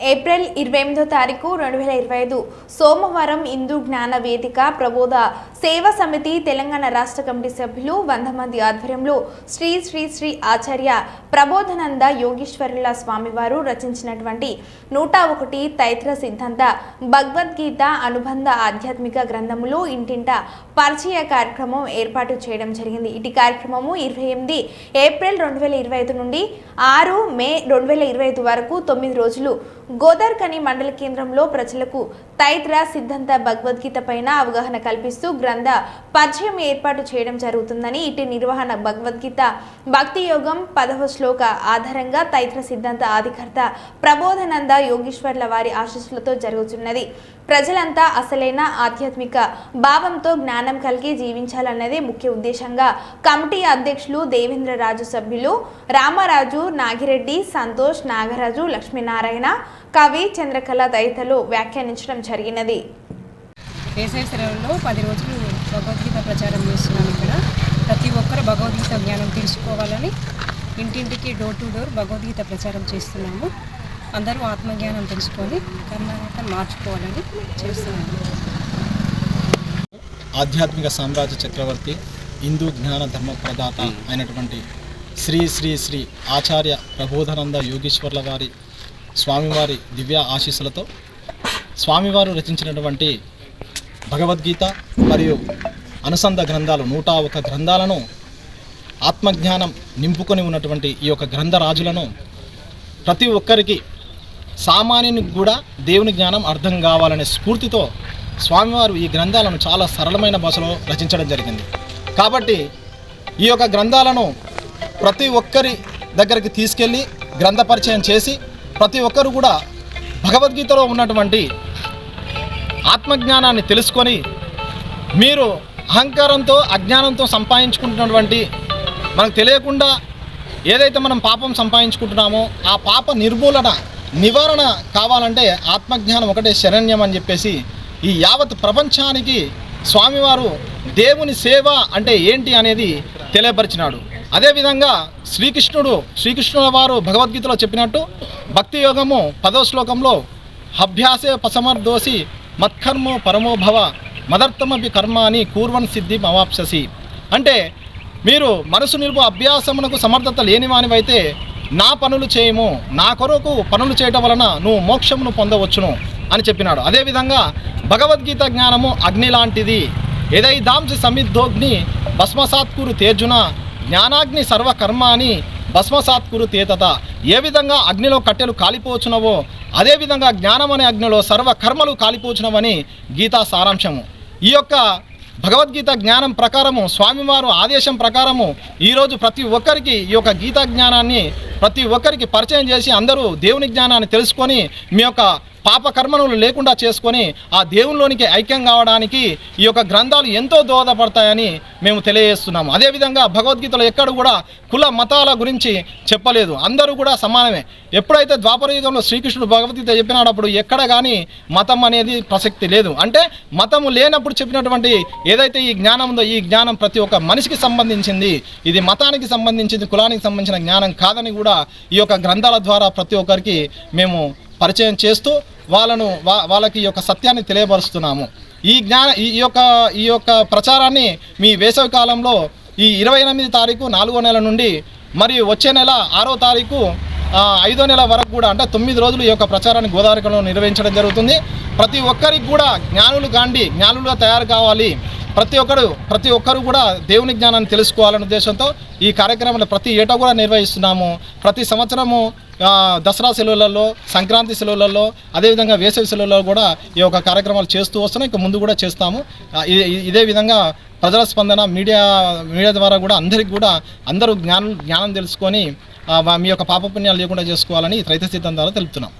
April ఇరవై ఎనిమిదో తారీఖు రెండు వేల ఇరవై ఐదు సోమవారం హిందూ జ్ఞాన వేదిక ప్రబోధ సేవా సమితి తెలంగాణ రాష్ట్ర కమిటీ సభ్యులు వంద మంది ఆధ్వర్యంలో శ్రీ శ్రీ శ్రీ ఆచార్య ప్రబోధనంద యోగీశ్వరుల స్వామివారు రచించినటువంటి నూట ఒకటి తైత్ర సిద్ధాంత భగవద్గీత అనుబంధ ఆధ్యాత్మిక గ్రంథములు ఇంటింట పరిచయ కార్యక్రమం ఏర్పాటు చేయడం జరిగింది. ఇటు కార్యక్రమము ఇరవై ఎనిమిది ఏప్రిల్ రెండు వేల ఇరవై ఐదు నుండి ఆరు మే రెండు వేల ఇరవై ఐదు వరకు తొమ్మిది రోజులు గోదార్కని మండల కేంద్రంలో ప్రజలకు తైత్ర సిద్ధాంత భగవద్గీత పైన అవగాహన కల్పిస్తూ గ్రంథ పరిచయం ఏర్పాటు చేయడం జరుగుతుందని ఇటు నిర్వహణ భగవద్గీత భక్తి యోగం పదవ శ్లోక ఆధారంగా తైత్ర సిద్ధాంత ఆధికర్త ప్రబోధనంద యోగీశ్వర్ల వారి ఆశీస్సులతో జరుగుతున్నది. ప్రజలంతా అసలైన ఆధ్యాత్మిక భావంతో జ్ఞానం కలిగి జీవించాలన్నదే ముఖ్య ఉద్దేశంగా కమిటీ అధ్యక్షులు దేవేంద్రరాజు సభ్యులు రామరాజు నాగిరెడ్డి సంతోష్ నాగరాజు లక్ష్మీనారాయణ కవి చంద్రకళ తదితరులు వ్యాఖ్యానించడం జరిగినది. వేసవి సెలవుల్లో పది రోజులు భగవద్గీత ప్రచారం చేస్తున్నాం ఇక్కడ. ప్రతి ఒక్కరు భగవద్గీత జ్ఞానం తెలుసుకోవాలని ఇంటింటికి డోర్ టు డోర్ భగవద్గీత ప్రచారం చేస్తున్నాము. అందరూ ఆత్మజ్ఞానం తెలుసుకొని కర్ణాటక మార్చుకోవాలని చేస్తున్నాము ఆధ్యాత్మిక సామ్రాజ్య చక్రవర్తి హిందూ జ్ఞాన ధర్మ ప్రదాత అయినటువంటి శ్రీ శ్రీ శ్రీ ఆచార్య ప్రబోధానంద యోగీశ్వర్ల వారి స్వామివారి దివ్య ఆశీస్సులతో స్వామివారు రచించినటువంటి భగవద్గీత మరియు అనుసంధ గ్రంథాలు నూట ఒక గ్రంథాలను ఆత్మజ్ఞానం నింపుకొని ఉన్నటువంటి ఈ యొక్క గ్రంథరాజులను ప్రతి ఒక్కరికి సామాన్యునికి కూడా దేవుని జ్ఞానం అర్థం కావాలనే స్ఫూర్తితో స్వామివారు ఈ గ్రంథాలను చాలా సరళమైన భాషలో రచించడం జరిగింది. కాబట్టి ఈ యొక్క గ్రంథాలను ప్రతి ఒక్కరి దగ్గరికి తీసుకెళ్ళి గ్రంథ పరిచయం చేసి ప్రతి ఒక్కరు కూడా భగవద్గీతలో ఉన్నటువంటి ఆత్మజ్ఞానాన్ని తెలుసుకొని మీరు అహంకారంతో అజ్ఞానంతో సంపాదించుకుంటున్నటువంటి మనకు తెలియకుండా ఏదైతే మనం పాపం సంపాదించుకుంటున్నామో ఆ పాప నిర్మూలన నివారణ కావాలంటే ఆత్మజ్ఞానం ఒకటే శరణ్యం అని చెప్పేసి ఈ యావత్ ప్రపంచానికి స్వామివారు దేవుని సేవ అంటే ఏంటి అనేది తెలియపరిచినాడు. అదేవిధంగా శ్రీకృష్ణుడు శ్రీకృష్ణుల వారు భగవద్గీతలో చెప్పినట్టు భక్తి యోగము పదో శ్లోకంలో అభ్యాసే పసమర్దోసి మత్కర్మో పరమోభవ మదర్థమపి కర్మాని కూర్వన్ సిద్ధి మవాప్ససి. అంటే మీరు మనసు నిలుపు అభ్యాసమునకు సమర్థత లేనివానివైతే నా పనులు చేయము నా కొరకు పనులు చేయటం వలన నువ్వు మోక్షమును పొందవచ్చును అని చెప్పినాడు. అదేవిధంగా భగవద్గీత జ్ఞానము అగ్ని లాంటిది. ఏదైదాంసి సమిద్ధోగ్ని భస్మసాత్కురు తేజున జ్ఞానాగ్ని సర్వకర్మాని భస్మసాత్కురు తేతత ఏ విధంగా అగ్నిలో కట్టెలు కాలిపోచునవో అదేవిధంగా జ్ఞానం అనే అగ్నిలో సర్వ కర్మలు కాలిపోచునవని గీతా సారాంశము. ఈ యొక్క భగవద్గీత జ్ఞానం ప్రకారము స్వామివారు ఆదేశం ప్రకారము ఈరోజు ప్రతి ఒక్కరికి ఈ యొక్క గీతా జ్ఞానాన్ని ప్రతి ఒక్కరికి పరిచయం చేసి అందరూ దేవుని జ్ఞానాన్ని తెలుసుకొని మీ యొక్క పాపకర్మను లేకుండా చేసుకొని ఆ దేవునిలోనికి ఐక్యం కావడానికి ఈ యొక్క గ్రంథాలు ఎంతో దోహదపడతాయని మేము తెలియజేస్తున్నాము. అదేవిధంగా భగవద్గీతలో ఎక్కడ కూడా కుల మతాల గురించి చెప్పలేదు. అందరూ కూడా సమానమే. ఎప్పుడైతే ద్వాపర యుగంలో శ్రీకృష్ణుడు భగవద్గీత చెప్పినప్పుడు ఎక్కడ కానీ మతం అనేది ప్రసక్తి లేదు. అంటే మతము లేనప్పుడు చెప్పినటువంటి ఏదైతే ఈ జ్ఞానం ఉందో ఈ జ్ఞానం ప్రతి ఒక్క మనిషికి సంబంధించింది ఇది మతానికి సంబంధించింది కులానికి సంబంధించిన జ్ఞానం కాదని కూడా ఈ యొక్క గ్రంథాల ద్వారా ప్రతి ఒక్కరికి మేము పరిచయం చేస్తూ వాళ్ళను వా వాళ్ళకి ఈ యొక్క సత్యాన్ని తెలియపరుస్తున్నాము. ఈ జ్ఞాన ఈ యొక్క ఈ యొక్క ప్రచారాన్ని మీ వేసవి కాలంలో ఈ ఇరవై ఎనిమిది తారీఖు నాలుగో నెల నుండి మరియు వచ్చే నెల ఆరో తారీఖు ఐదో నెల వరకు కూడా అంటే తొమ్మిది రోజులు ఈ యొక్క ప్రచారాన్ని గోదావరికంలో నిర్వహించడం జరుగుతుంది. ప్రతి ఒక్కరికి కూడా జ్ఞానులు గాండి జ్ఞానులుగా తయారు కావాలి. ప్రతి ఒక్కరు ప్రతి ఒక్కరు కూడా దేవుని జ్ఞానాన్ని తెలుసుకోవాలనే ఉద్దేశంతో ఈ కార్యక్రమాన్ని ప్రతి ఏటా కూడా నిర్వహిస్తున్నాము. ప్రతి సంవత్సరము దసరా సెలవులలో సంక్రాంతి సెలవులలో అదేవిధంగా వేసవి సెలవులలో కూడా ఈ యొక్క కార్యక్రమాలు చేస్తూ వస్తున్నాం. ఇక ముందు కూడా చేస్తాము. ఇదే విధంగా ప్రజల స్పందన మీడియా మీడియా ద్వారా కూడా అందరికీ కూడా అందరూ జ్ఞానం జ్ఞానం తెలుసుకొని మీ యొక్క పాపపుణ్యాలు లేకుండా చేసుకోవాలని రైతు సిద్ధాంతాలు తెలుపుతున్నాం.